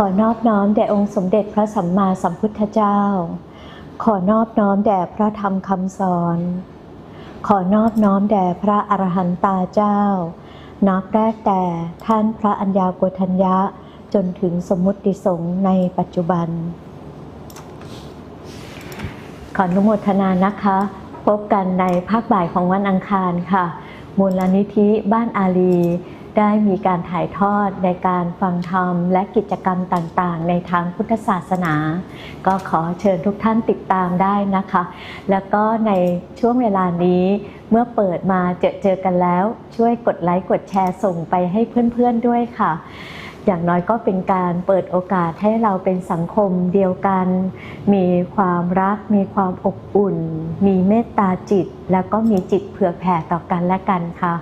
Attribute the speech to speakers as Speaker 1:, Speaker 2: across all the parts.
Speaker 1: ขอนอบน้อมแด่องค์สมเด็จพระสัมมาสัมพุทธเจ้า ขอนอบน้อมแด่พระธรรมคำสอน ขอนอบน้อมแด่พระอรหันตาเจ้า นับแรกแต่ท่านพระอัญญาโกฏัญญะจนถึงสมุติสงฆ์ในปัจจุบัน ขออนุโมทนานะคะ พบกันในภาคบ่ายของวันอังคารค่ะ มูลนิธิบ้านอาลี ได้มีการถ่ายทอดในการฟังธรรม และกิจกรรมต่างๆ ในทางพุทธศาสนา ก็ขอเชิญทุกท่านติดตามได้นะคะ แล้วก็ในช่วงเวลานี้เมื่อเปิดมาเจอเจอกันแล้ว ช่วยกดไลค์กดแชร์ส่งไปให้เพื่อนๆด้วยค่ะ อย่างน้อยก็เป็นการเปิดโอกาสให้เราเป็นสังคมเดียวกัน มีความรัก มีความอบอุ่น มีเมตตาจิต แล้วก็มีจิตเผื่อแผ่ต่อกันและกันค่ะ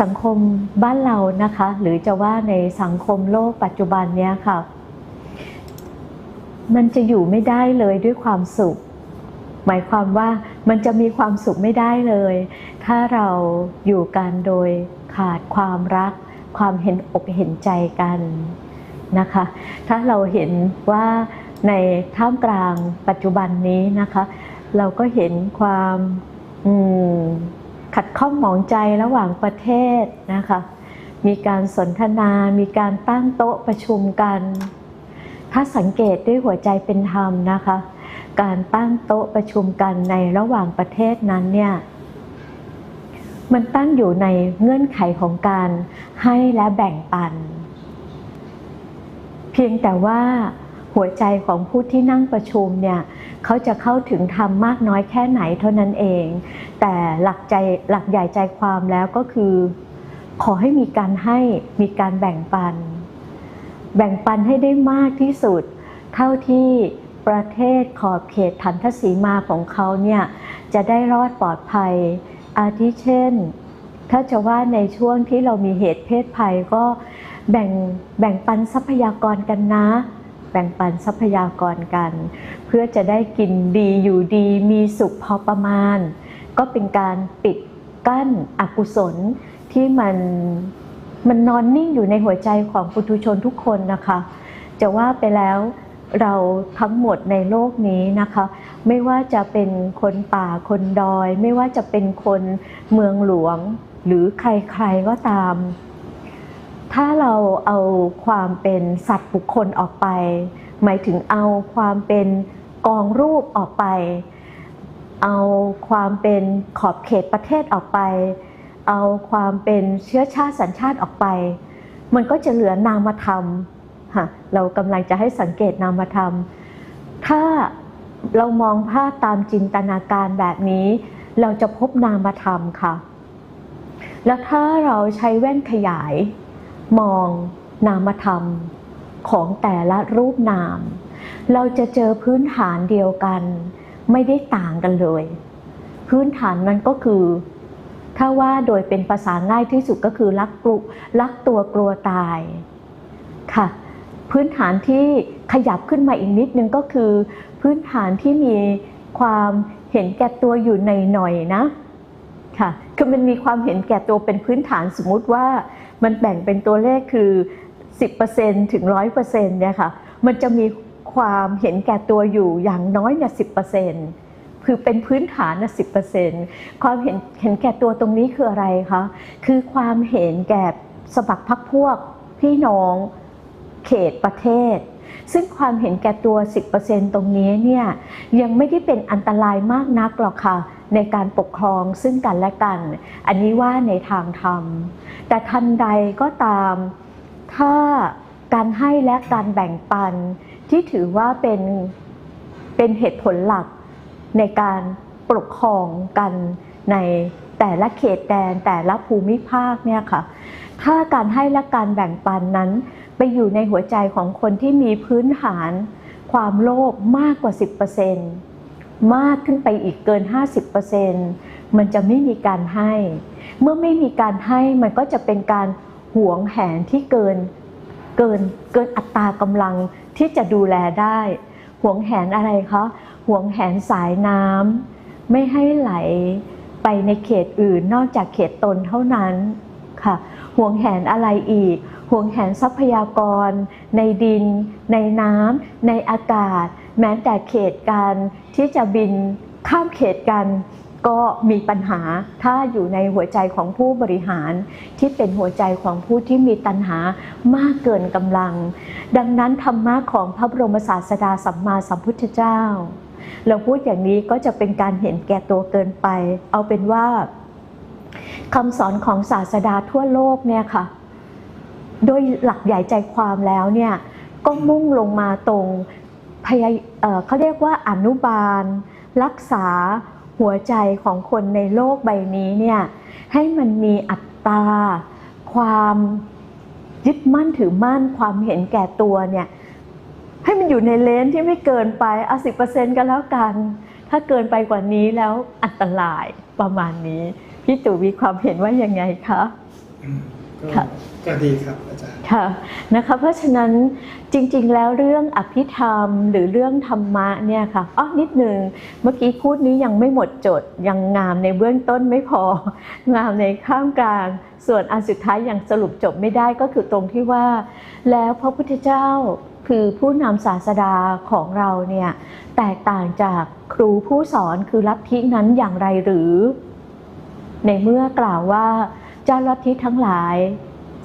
Speaker 1: สังคมบ้านเรานะคะ หรือจะว่าในสังคมโลกปัจจุบันเนี้ยค่ะ มันจะอยู่ไม่ได้เลยด้วยความสุข หมายความว่ามันจะมีความสุขไม่ได้เลย ถ้าเราอยู่กันโดยขาดความรัก ความเห็นอกเห็นใจกันนะคะ ถ้าเราเห็นว่าในท่ามกลางปัจจุบันนี้นะคะ เราก็เห็นความ ขัดข้องหมองใจระหว่างประเทศนะคะ มีการสนทนา มีการตั้งโต๊ะประชุมกัน ถ้าสังเกตด้วยหัวใจเป็นธรรมนะคะ การตั้งโต๊ะประชุมกันในระหว่างประเทศนั้นเนี่ย มันตั้งอยู่ในเงื่อนไขของการให้และแบ่งปัน เพียงแต่ว่าหัวใจของผู้ที่นั่งประชุมเนี่ยเขาจะเข้าถึงธรรมมากน้อยแค่ไหนเท่านั้นเอง แต่หลักใจหลักใหญ่ใจความแล้วก็คือ ขอให้มีการให้มีการแบ่งปัน แบ่งปันให้ได้มากที่สุด เท่าที่ประเทศขอบเขตทันทศีมาของเขาเนี่ยจะได้รอดปลอดภัย อาทิเช่น ถ้าจะว่าในช่วงที่เรามีเหตุเพศภัยก็แบ่งแบ่งปันทรัพยากรกันนะ แบ่งปันทรัพยากรกัน เพื่อจะได้กินดีอยู่ดีมีสุขพอประมาณ ก็เป็นการปิดกั้นอกุศลที่มันมันนอนนิ่งอยู่ในหัวใจของปุถุชนทุกคนนะคะ จะว่าไปแล้วเราทั้งหมดในโลกนี้นะคะ ไม่ว่าจะเป็นคนป่าคนดอย ไม่ว่าจะเป็นคนเมืองหลวง หรือใครๆก็ตาม ถ้าเราเอาความเป็นสัตว์บุคคลออกไป หมายถึงเอาความเป็นกองรูปออกไป เอาความเป็นขอบเขตประเทศออกไป เอาความเป็นเชื้อชาติสัญชาติออกไป มันก็จะเหลือนามธรรมค่ะเรากำลังจะให้สังเกตนามธรรม ถ้าเรามองภาพตามจินตนาการแบบนี้ เราจะพบนามธรรมค่ะ แล้วถ้าเราใช้แว่นขยาย มองนามธรรมของแต่ละรูปนาม เราจะเจอพื้นฐานเดียวกัน ไม่ได้ต่างกันเลย พื้นฐานนั้นก็คือ ถ้าว่าโดยเป็นภาษาง่ายที่สุดก็คือรักกลุรักตัวกลัวตายค่ะ พื้นฐานที่ขยับขึ้นมาอีกนิดนึงก็คือ พื้นฐานที่มีความเห็นแก่ตัวอยู่ในหน่อยนะค่ะคือมันมีความเห็นแก่ตัวเป็นพื้นฐานสมมุติว่ามันแบ่งเป็นตัวเลขคือ 10%ถึง 100%เนี่ยค่ะ มันจะมี ความเห็นแก่ตัวอยู่อย่างน้อยเนี่ย10%คือเป็นพื้นฐานนะ10%ความเห็นเห็นแก่ตัวตรงนี้คืออะไรคะ คือความเห็นแก่สมัครพรรคพวก พี่น้องเขตประเทศ ซึ่งความเห็นแก่ตัว 10%ตรงนี้เนี่ยยังไม่ได้เป็นอันตรายมากนักหรอกค่ะในการปกครองซึ่งกันและกัน อันนี้ว่าในทางธรรม แต่ทันใดก็ตาม ถ้าการให้และการแบ่งปัน ที่ถือว่าเป็นเป็นเหตุผลหลักในการปกครองกันในแต่ละเขตแดนแต่ละภูมิภาคเนี่ยค่ะ ถ้าการให้และการแบ่งปันนั้น ไปอยู่ในหัวใจของคนที่มีพื้นฐาน ความโลภมากกว่า 10%มากขึ้นไปอีกเกิน 50%มันจะไม่มีการให้ เมื่อไม่มีการให้มันก็จะเป็นการหวงแหนที่เกิน เกินเกินอัตรากำลังที่จะดูแลได้ห่วงแหนอะไรคะห่วงแหนสายน้ำไม่ให้ไหลไปในเขตอื่นนอกจากเขตตนเท่านั้นค่ะห่วงแหนอะไรอีกห่วงแหนทรัพยากร ในดิน ในน้ำในอากาศ แม้แต่เขตการที่จะบินข้ามเขตกัน ก็มีปัญหาถ้าอยู่ในหัวใจของผู้บริหาร ที่เป็นหัวใจของผู้ที่มีตัณหามากเกินกำลัง ดังนั้นธรรมะของพระบรมศาสดาสัมมาสัมพุทธเจ้า เราพูดอย่างนี้ก็จะเป็นการเห็นแก่ตัวเกินไป เอาเป็นว่าคำสอนของศาสดาทั่วโลกเนี่ยค่ะ โดยหลักใหญ่ใจความแล้วเนี่ยก็มุ่งลงมาตรงพยเเขาเรียกว่าอนุบาล รักษา หัวใจของคนในโลกใบนี้เนี่ยให้มันมีอัตตาความยึดมั่นถือมั่นความเห็นแก่ตัวเนี่ยให้มันอยู่ในเลนที่ไม่เกินไปเอาสิเปอร์เซ็นต์ก็แล้วกัน ถ้าเกินไปกว่านี้แล้วอันตรายประมาณนี้ พี่ตู่มีความเห็นว่ายังไงคะ
Speaker 2: ก็
Speaker 1: ค่ะ
Speaker 2: ก็ดีครับอาจารย์
Speaker 1: ค่ะนะคะเพราะฉะนั้นจริง ๆ แล้วเรื่องอภิธรรม หรือเรื่องธรรมะเนี่ยค่ะอ้อนิดหนึ่งเมื่อกี้พูดนี้ยังไม่หมดจดยังงามในเบื้องต้นไม่พอ งามในข้ามกลาง ส่วนอันสุดท้ายยังสรุปจบไม่ได้ก็คือตรงที่ว่า แล้วพระพุทธเจ้าคือผู้นำศาสดาของเราเนี่ยแตกต่างจากครูผู้สอนคือลัทธินั้นอย่างไรหรือ ในเมื่อกล่าวว่า เจ้าลัทธิทั้งหลาย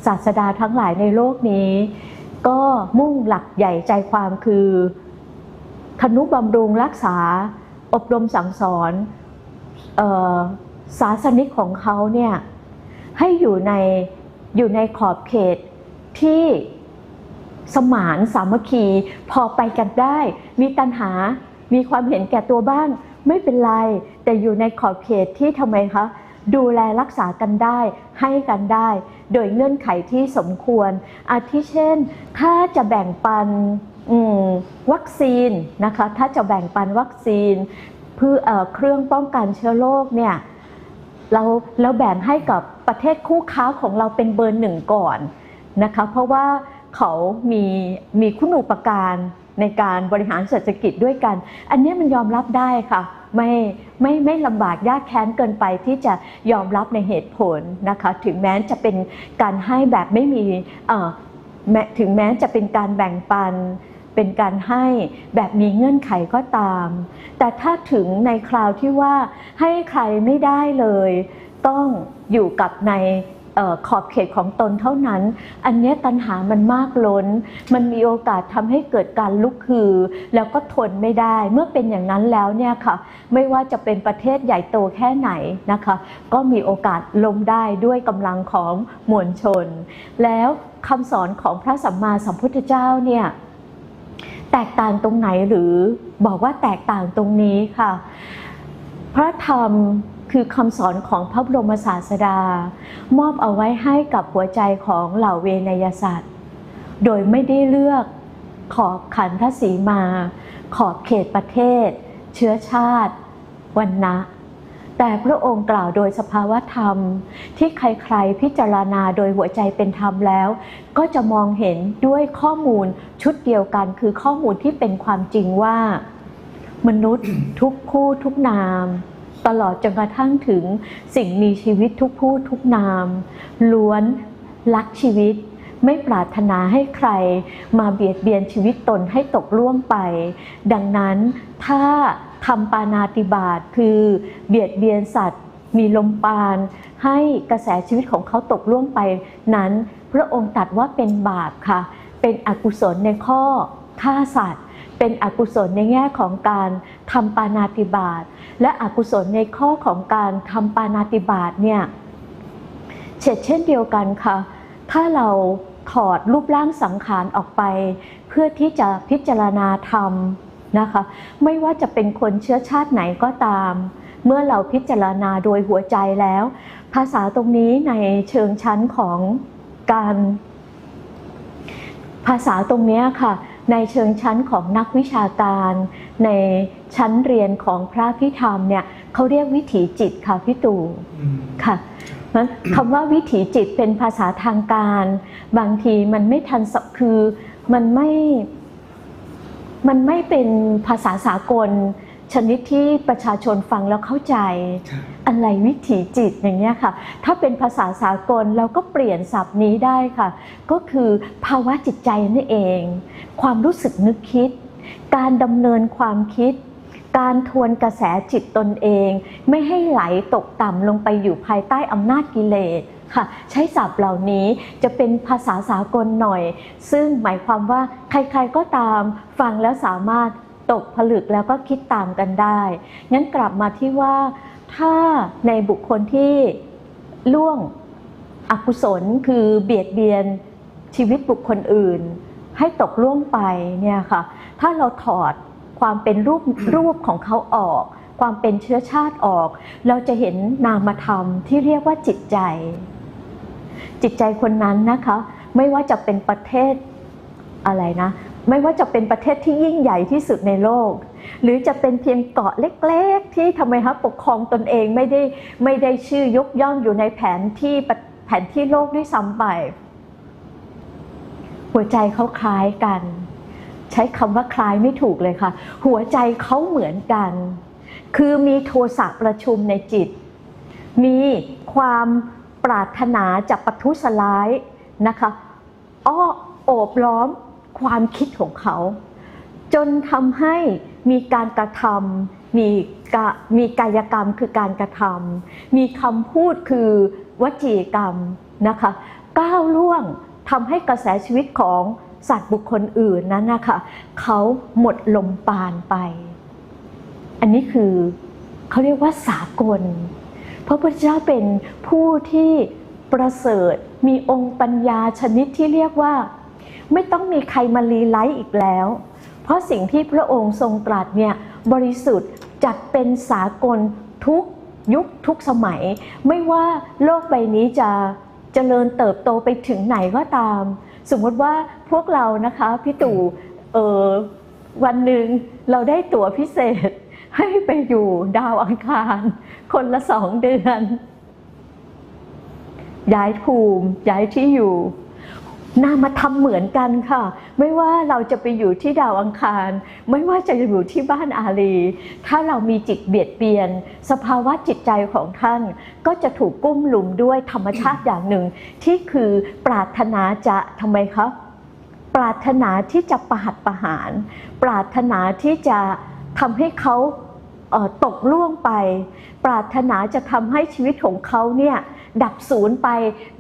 Speaker 1: ศาสดาทั้งหลายในโลกนี้ ก็มุ่งหลักใหญ่ใจความคือคนุบำรุงรักษาอบรมสั่งสอนออศาสนิกของเขาเนี่ยให้อยู่ในอยู่ในขอบเขตที่สมานสามัคคีพอไปกันได้ มีตัณหา มีความเห็นแก่ตัวบ้าง ไม่เป็นไร แต่อยู่ในขอบเขตที่ทำไมคะ ดูแลรักษากันได้ให้กันได้ โดยเงื่อนไขที่สมควร อาทิเช่น ถ้าจะแบ่งปันวัคซีนนะคะถ้าจะแบ่งปันวัคซีนเพื่อเออเครื่องป้องกันเชื้อโรคเนี่ยเราเราแบ่งให้กับประเทศคู่ค้าของเราเป็นเบอร์หนึ่งก่อนนะคะเพราะว่าเขามีมีคุณูปการในการบริหารเศรษฐกิจด้วยกัน อันนี้มันยอมรับได้ค่ะ ไม่ไม่ไม่ลำบากยากแค้นเกินไปที่จะยอมรับในเหตุผลนะคะ ถึงแม้จะเป็นการให้แบบไม่มีเอ่อแม้ถึงแม้จะเป็นการแบ่งปันเป็นการให้แบบมีเงื่อนไขก็ตาม แต่ถ้าถึงในคราวที่ว่าให้ใครไม่ได้เลย ต้องอยู่กับใน ขอบเขตของตนเท่านั้น อันนี้ตัณหามันมากล้น มันมีโอกาสทำให้เกิดการลุกฮือ แล้วก็ทนไม่ได้ เมื่อเป็นอย่างนั้นแล้วเนี่ยค่ะ ไม่ว่าจะเป็นประเทศใหญ่โตแค่ไหนนะคะ ก็มีโอกาสล้มได้ด้วยกำลังของมวลชน แล้วคำสอนของพระสัมมาสัมพุทธเจ้าเนี่ยแตกต่างตรงไหนหรือบอกว่าแตกต่างตรงนี้ค่ะ พระธรรมคือคำสอนของพระบรมศาสดา มอบเอาไว้ให้กับหัวใจของเหล่าเวนยสัตว์ โดยไม่ได้เลือกขอบขันทศีมา ขอบเขตประเทศ เชื้อชาติวันนะแต่พระองค์กล่าวโดยสภาวธรรม ที่ใครๆพิจารณาโดยหัวใจเป็นธรรมแล้ว ก็จะมองเห็นด้วยข้อมูลชุดเดียวกันคือข้อมูลที่เป็นความจริงว่า มนุษย์ทุกผู้ทุกนาม ตลอดจนกระทั่งถึงสิ่งมีชีวิตทุกผู้ทุกนาม ล้วนรักชีวิต ไม่ปรารถนาให้ใคร มาเบียดเบียนชีวิตตนให้ตกล่วงไป ดังนั้นถ้าทำปานาติบาตคือเบียดเบียนสัตว์ มีลมปาน ให้กระแสชีวิตของเขาตกล่วงไปนั้น พระองค์ตรัดว่าเป็นบาปค่ะ เป็นอกุศลในข้อฆ่าสัตว์ เป็นอกุศลในแง่ของการทำปานาติบาตและอกุศลในข้อของการทำปานาติบาตเนี่ยเช่นเช่นเดียวกันค่ะ ถ้าเราถอดรูปร่างสังขารออกไป เพื่อที่จะพิจารณาธรรมนะคะ ไม่ว่าจะเป็นคนเชื้อชาติไหนก็ตาม เมื่อเราพิจารณาโดยหัวใจแล้ว ภาษาตรงนี้ในเชิงชั้นของการ ภาษาตรงนี้ค่ะ ในเชิงชั้นของนักวิชาการ ในชั้นเรียนของพระพิธรรมเนี่ยเขาเรียกวิถีจิตค่ะพี่ตู่
Speaker 2: อืม
Speaker 1: ค่ะนั้นคำว่าวิถีจิตเป็นภาษาทางการ บางทีมันไม่ทันสคือมันไม่มันไม่เป็นภาษาสากล ชนิดที่ประชาชนฟังแล้วเข้าใจ
Speaker 2: ครับ
Speaker 1: อะไรวิถีจิตอย่างเงี้ยค่ะ ถ้าเป็นภาษาสากลเราก็เปลี่ยนศัพท์นี้ได้ค่ะ ก็คือภาวะจิตใจนั่นเอง ความรู้สึกนึกคิด การดำเนินความคิด การทวนกระแสจิตตนเอง ไม่ให้ไหลตกต่ำลงไปอยู่ภายใต้อำนาจกิเลสค่ะใช้ศัพท์เหล่านี้จะเป็นภาษาสากลหน่อย ซึ่งหมายความว่าใครๆก็ตามฟังแล้วสามารถ ตกผลึกแล้วก็คิดตามกันได้ งั้นกลับมาที่ว่าถ้าในบุคคลที่ล่วงอกุศลคือเบียดเบียนชีวิตบุคคลอื่น ให้ตกล่วงไปเนี่ยค่ะ ถ้าเราถอดความเป็นรูปรูปของเขาออก ความเป็นเชื้อชาติออก เราจะเห็นนามธรรมที่เรียกว่าจิตใจ จิตใจคนนั้นนะคะ ไม่ว่าจะเป็นประเทศอะไรนะ ไม่ว่าจะเป็นประเทศที่ยิ่งใหญ่ที่สุดในโลก หรือจะเป็นเพียงเกาะเล็กๆ ที่ทำไมคะปกครองตนเองไม่ได้ไม่ได้ชื่อยกย่องอยู่ในแผนที่แผนที่โลกด้วยซ้ำไป หัวใจเขาคล้ายกัน ใช้คำว่าคล้ายไม่ถูกเลยค่ะ หัวใจเขาเหมือนกัน คือมีโทสะประชุมในจิต มีความปรารถนาจะปะทุสลายนะคะอ้อโอบล้อม ความคิดของเขา จนทำให้มีการกระทำมีกมีกายกรรมคือการกระทำมีคำพูดคือวจีกรรมนะคะก้าวล่วงทำให้กระแสชีวิตของสัตว์บุคคลอื่นนั้นนะคะเขาหมดลมปานไป อันนี้คือเขาเรียกว่าสากลพระพุทธเจ้าเป็นผู้ที่ประเสริฐมีองค์ปัญญาชนิดที่เรียกว่า ไม่ต้องมีใครมาลีไลท์อีกแล้ว เพราะสิ่งที่พระองค์ทรงตรัสเนี่ยบริสุทธิ์จัดเป็นสากลทุกยุคทุกสมัย ไม่ว่าโลกใบนี้จะเจริญเติบโตไปถึงไหนก็ตาม สมมติว่าพวกเรานะคะพี่ตู่เออวันหนึ่งเราได้ตั๋วพิเศษให้ไปอยู่ดาวอังคาร คนละสองเดือน ย้ายภูมิย้ายที่อยู่ นามธรรมเหมือนกันค่ะ ไม่ว่าเราจะไปอยู่ที่ดาวอังคาร ไม่ว่าจะอยู่ที่บ้านอาลี ถ้าเรามีจิตเบียดเบียน สภาวะจิตใจของท่าน ก็จะถูกกุ้มหลุมด้วยธรรมชาติอย่างหนึ่ง ที่คือปรารถนาจะทำไมครับ ปรารถนาที่จะประหัตประหาร ปรารถนาที่จะทำให้เขาตกล่วงไป ปรารถนาจะทำให้ชีวิตของเขาเนี่ย ดับศูนย์ไป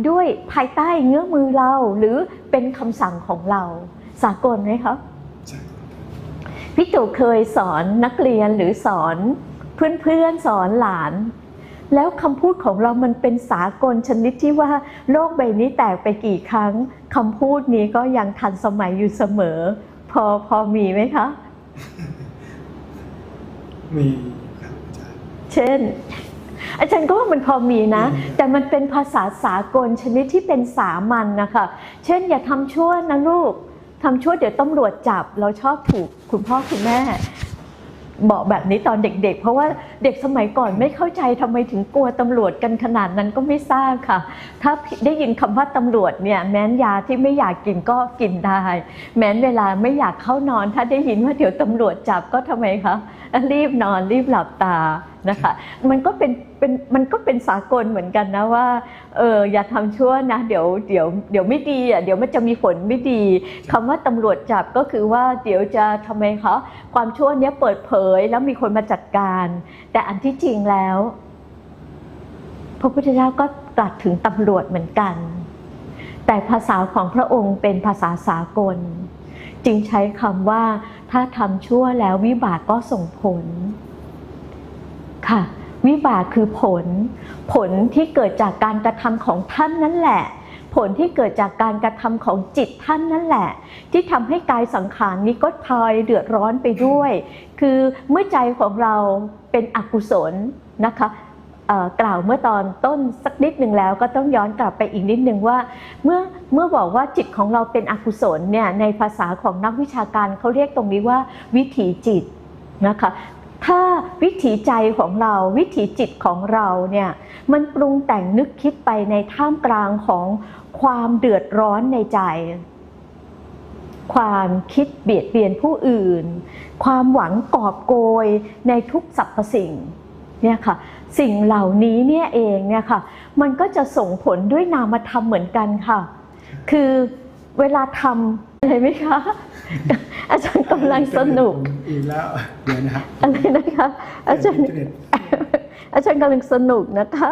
Speaker 1: ด้วยภายใต้เงื้อมือเรา หรือเป็นคำสั่งของเรา สากลไหมครับ
Speaker 2: ใช่
Speaker 1: พี่ตู่เคยสอนนักเรียนหรือสอนเพื่อนๆสอนหลาน แล้วคำพูดของเรามันเป็นสากลชนิดที่ว่าโลกใบนี้แตกไปกี่ครั้งคำพูดนี้ก็ยังทันสมัยอยู่เสมอ พอพอมีไหมคะ
Speaker 2: มีครับอาจารย์
Speaker 1: เช่น อาจารย์ก็ว่ามันพอมีนะ แต่มันเป็นภาษาสากลชนิดที่เป็นสามัญนะคะ เช่นอย่าทำชั่วนะลูกทำชั่วเดี๋ยวตำรวจจับ เราชอบถูกคุณพ่อคุณแม่บอกแบบนี้ตอนเด็กๆ เพราะว่าเด็กสมัยก่อนไม่เข้าใจทำไมถึงกลัวตำรวจกันขนาดนั้นก็ไม่ทราบค่ะ ถ้าได้ยินคำว่าตำรวจเนี่ยแม้นยาที่ไม่อยากกินก็กินได้ แม้นเวลาไม่อยากเข้านอน ถ้าได้ยินว่าเดี๋ยวตำรวจจับก็ทำไมคะรีบนอนรีบหลับตา นะคะมันก็เป็นเป็นมันก็เป็นสากลเหมือนกันนะว่าเอออย่าทำชั่วนะเดี๋ยวเดี๋ยวเดี๋ยวไม่ดีอะเดี๋ยวมันจะมีผลไม่ดีคำว่าตำรวจจับก็คือว่าเดี๋ยวจะทำไมคะความชั่วเนี้ยเปิดเผยแล้วมีคนมาจัดการ แต่อันที่จริงแล้ว พระพุทธเจ้าก็ตรัสถึงตำรวจเหมือนกัน แต่ภาษาของพระองค์เป็นภาษาสากล จึงใช้คำว่าถ้าทำชั่วแล้ววิบากก็ส่งผล ค่ะ วิบากคือผล ผลที่เกิดจากการกระทำของท่านนั่นแหละ ผลที่เกิดจากการกระทำของจิตท่านนั่นแหละ ที่ทำให้กายสังขารนี้ก็พลอยเดือดร้อนไปด้วย คือเมื่อใจของเราเป็นอกุศลนะคะกล่าวเมื่อตอนต้นสักนิดหนึ่งแล้วก็ต้องย้อนกลับไปอีกนิดหนึ่งว่า เมื่อเมื่อบอกว่าจิตของเราเป็นอกุศลเนี่ยในภาษาของนักวิชาการเขาเรียกตรงนี้ว่าวิถีจิตนะคะ ถ้าวิถีใจของเราวิถีจิตของเราเนี่ยมันปรุงแต่งนึกคิดไปในท่ามกลางของความเดือดร้อนในใจ ความคิดเบียดเบียนผู้อื่น ความหวังกอบโกยในทุกสรรพสิ่งเนี่ยค่ะสิ่งเหล่านี้เนี่ยเองเนี่ยค่ะมันก็จะส่งผลด้วยนามธรรมเหมือนกันค่ะ คือเวลาทำอะไรไหมคะ อาจารย์กำลังสนุก
Speaker 2: อีกแล้วเดี๋ยวนะครับ
Speaker 1: อะไรนะคะอาจารย์
Speaker 2: อินเทอร์เน็ต
Speaker 1: อาจารย์กำลังสนุกนะคะ